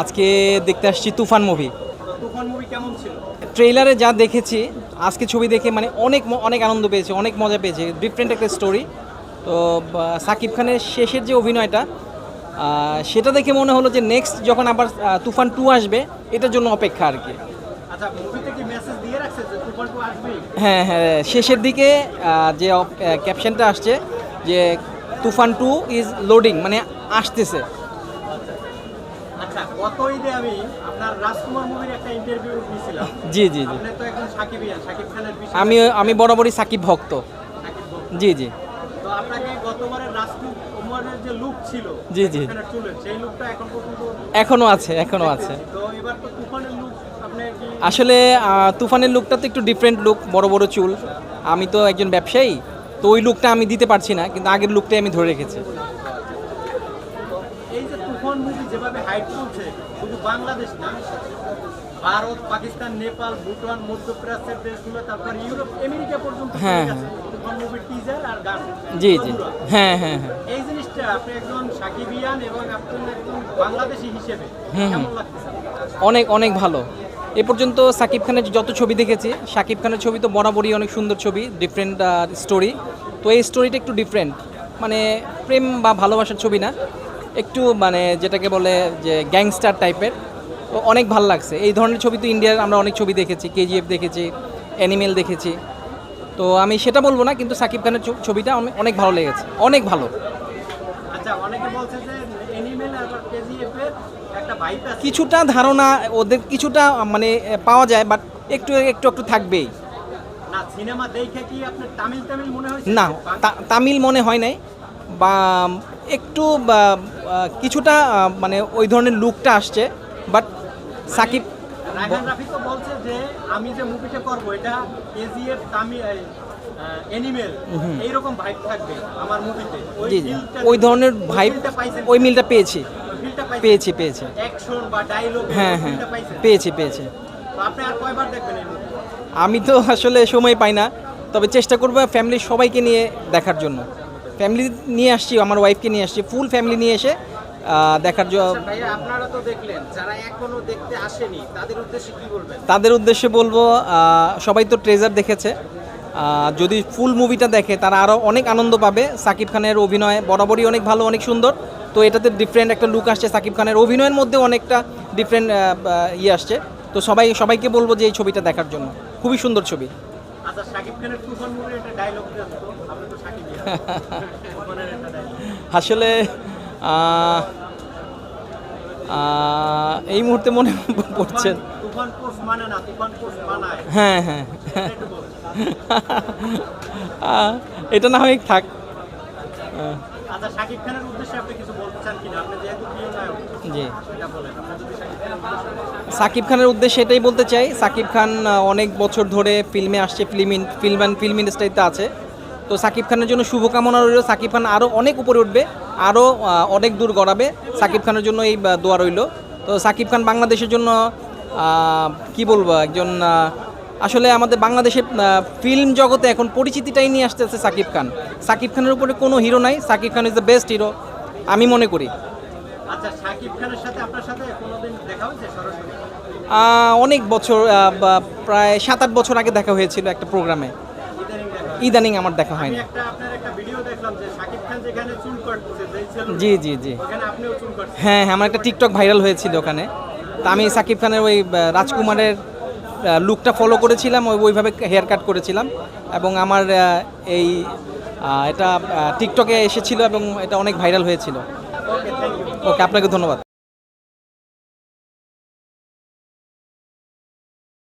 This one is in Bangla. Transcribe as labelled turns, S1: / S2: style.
S1: আজকে দেখতে আসছি তুফান মুভি
S2: তুফান মুভি কেমন ছিল?
S1: ট্রেইলারে যা দেখেছি আজকে ছবি দেখে মানে অনেক অনেক আনন্দ পেয়েছি অনেক মজা পেয়েছি। ডিফারেন্ট একটা স্টোরি তো সাকিব খানের শেষের যে অভিনয়টা সেটা দেখে মনে হলো যে নেক্সট যখন আবার তুফান টু আসবে এটার জন্য অপেক্ষা আর কি।
S2: আচ্ছা মুভিতে কি মেসেজ দিয়ে রাখছে যে তুফান টু আসবেই?
S1: হ্যাঁ হ্যাঁ শেষের দিকে যে ক্যাপশনটা আসছে যে তুফান টু ইজ লোডিং মানে আসতেছে।
S2: গত ঈদে আমি আপনার রাজকুমার মুভির একটা ইন্টারভিউ নিয়েছিলাম।
S1: জি জি জি।
S2: আপনি তো একজন সাকিবিয়ান সাকিব খানের বিষয়
S1: আমি আমি বরাবরই সাকিব ভক্ত। জি জি।
S2: তো আপনাকে গতবারের রাজকুমারের যে লুক ছিল
S1: জি, জি।
S2: সাকিব সেই লুকটা এখন পর্যন্ত
S1: আছে এখনও আছে।
S2: তো এবার তো তুফানের লুক
S1: আসলে তুফানের লুকটা তো একটু ডিফারেন্ট লুক বড় বড় চুল। আমি তো একজন ব্যবসায়ী তো ওই লুকটা আমি দিতে পারছি না কিন্তু আগের লুকটাই আমি ধরে রেখেছি।
S2: এই যে তুফান মুভি যেভাবে হাইট চলছে শুধু বাংলাদেশ না ভারত পাকিস্তান নেপাল ভুটান মধ্যপ্রাচ্যের দেশগুলো তারপর ইউরোপ আমেরিকা পর্যন্ত
S1: হ্যাঁ,
S2: তুফান মুভির টিজার আর গান।
S1: জি জি। হ্যাঁ হ্যাঁ হ্যাঁ।
S2: এই জিনিসটা আপনি একজন সাকিবিয়ান এবং আপনি একজন বাংলাদেশি হিসেবে। কেমন লাগতেছে?
S1: অনেক অনেক ভালো। এ পর্যন্ত সাকিব খানের যত ছবি দেখেছি সাকিব খানের ছবি তো বরাবরই অনেক সুন্দর ছবি ডিফারেন্ট স্টোরি তো এই স্টোরিটা একটু ডিফারেন্ট মানে প্রেম বা ভালোবাসার ছবি না। একটু মানে যেটাকে বলে যে গ্যাংস্টার টাইপের তো অনেক ভালো লাগছে। এই ধরনের ছবি তো ইন্ডিয়ার আমরা অনেক ছবি দেখেছি কেজিএফ দেখেছি অ্যানিমেল দেখেছি। তো আমি সেটা বলব না কিন্তু সাকিব খানের ছবিটা আমি- অনেক ভালো লেগেছে অনেক ভালো।
S2: আচ্ছা
S1: কিছুটা ধারণা ওদের কিছুটা মানে পাওয়া যায় বাট একটু একটু একটু থাকবেই।
S2: না তামিল মনে
S1: হয় নাই বা একটু কিছুটা মানে ওই ধরনের লুকটা আসছে বাট সাকিব
S2: রায়হান রাফি তো বলছে যে আমি যে মুভিটা করব এটা কেজিএফ তামিল এনিমেল এইরকম ভাইব থাকবে আমার মুভিতে। ওই
S1: জি জি। ওই ধরনের ভাইব ওই মিলটা পেয়েছি।
S2: feel-টা পাইছেন?
S1: পেয়েছি পেয়েছি।
S2: অ্যাকশন বা ডায়লগ
S1: হ্যাঁ হ্যাঁ। পেয়েছি পেয়েছি।
S2: তো আপনি আর কয়বার দেখবেন এই মুভি
S1: আমি তো আসলে সময় পাই না তবে চেষ্টা করব ফ্যামিলির সবাইকে নিয়ে দেখার জন্য। ফ্যামিলি নিয়ে আসছি আমার ওয়াইফকে নিয়ে আসছি ফুল ফ্যামিলি নিয়ে এসে দেখার জন্য
S2: আপনারা তো দেখলেন যারা এখনও দেখতে আসেনি তাদের উদ্দেশ্যে কি বলবেন?
S1: তাদের উদ্দেশ্যে বলব সবাই তো ট্রেজার দেখেছে। যদি ফুল মুভিটা দেখে তারা আরও অনেক আনন্দ পাবে। সাকিব খানের অভিনয় বরাবরই অনেক ভালো অনেক সুন্দর। তো এটাতে ডিফারেন্ট একটা লুক আসছে সাকিব খানের অভিনয়ের মধ্যে অনেকটা ডিফারেন্ট ইয়ে আসছে। তো সবাই সবাইকে বলব যে এই ছবিটা দেখার জন্য। খুবই সুন্দর ছবি।
S2: আচ্ছা শাকিব খানের তুফান মুভির একটা ডায়লগ দেন তো আপনি তো তুফানের একটা ডায়লগ
S1: আসলে এই মুহূর্তে মনে পড়ছে।
S2: তুফান কোর্স মানে
S1: হ্যাঁ হ্যাঁ।
S2: এটা
S1: না হয় থাক।
S2: আচ্ছা শাকিব খানের উদ্দেশ্যে আপনি কিছু বলতে চান কিনা? আপনি যেহেতু প্রিয় নায়ক উদ্দেশ্যে
S1: সাকিব খানের উদ্দেশ্যে এটাই বলতে চাই, সাকিব খান অনেক বছর ধরে ফিল্মে আসছে ফিল্ম ফিল্ম ফিল্ম ইন্ডাস্ট্রিতে আছে। তো সাকিব খানের জন্য শুভকামনা রইল। সাকিব খান আরও অনেক উপরে উঠবে আরও অনেক দূর গড়াবে। সাকিব খানের জন্য এই দোয়া রইল। তো সাকিব খান বাংলাদেশের জন্য কি বলব, একজন আসলে আমাদের বাংলাদেশের ফিল্ম জগতে এখন পরিচিতিটাই নিয়ে আসতেছে সাকিব খান। সাকিব খানের উপরে কোনো হিরো নাই। Shakib Khan is the best hero আমি মনে করি। অনেক বছর প্রায় সাত আট বছর আগে দেখা হয়েছিল একটা প্রোগ্রামে।
S2: ইদানিং
S1: আমার দেখা হয়নি। জি জি জি। হ্যাঁ হ্যাঁ আমার একটা টিকটক ভাইরাল হয়েছিল ওখানে। তা আমি সাকিব খানের ওই রাজকুমারের লুকটা ফলো করেছিলাম ওই ওইভাবে হেয়ার কাট করেছিলাম। এবং আমার এই এটা টিকটকে এসেছিল এবং এটা অনেক ভাইরাল হয়েছিল। ওকে আপনাকে ধন্যবাদ।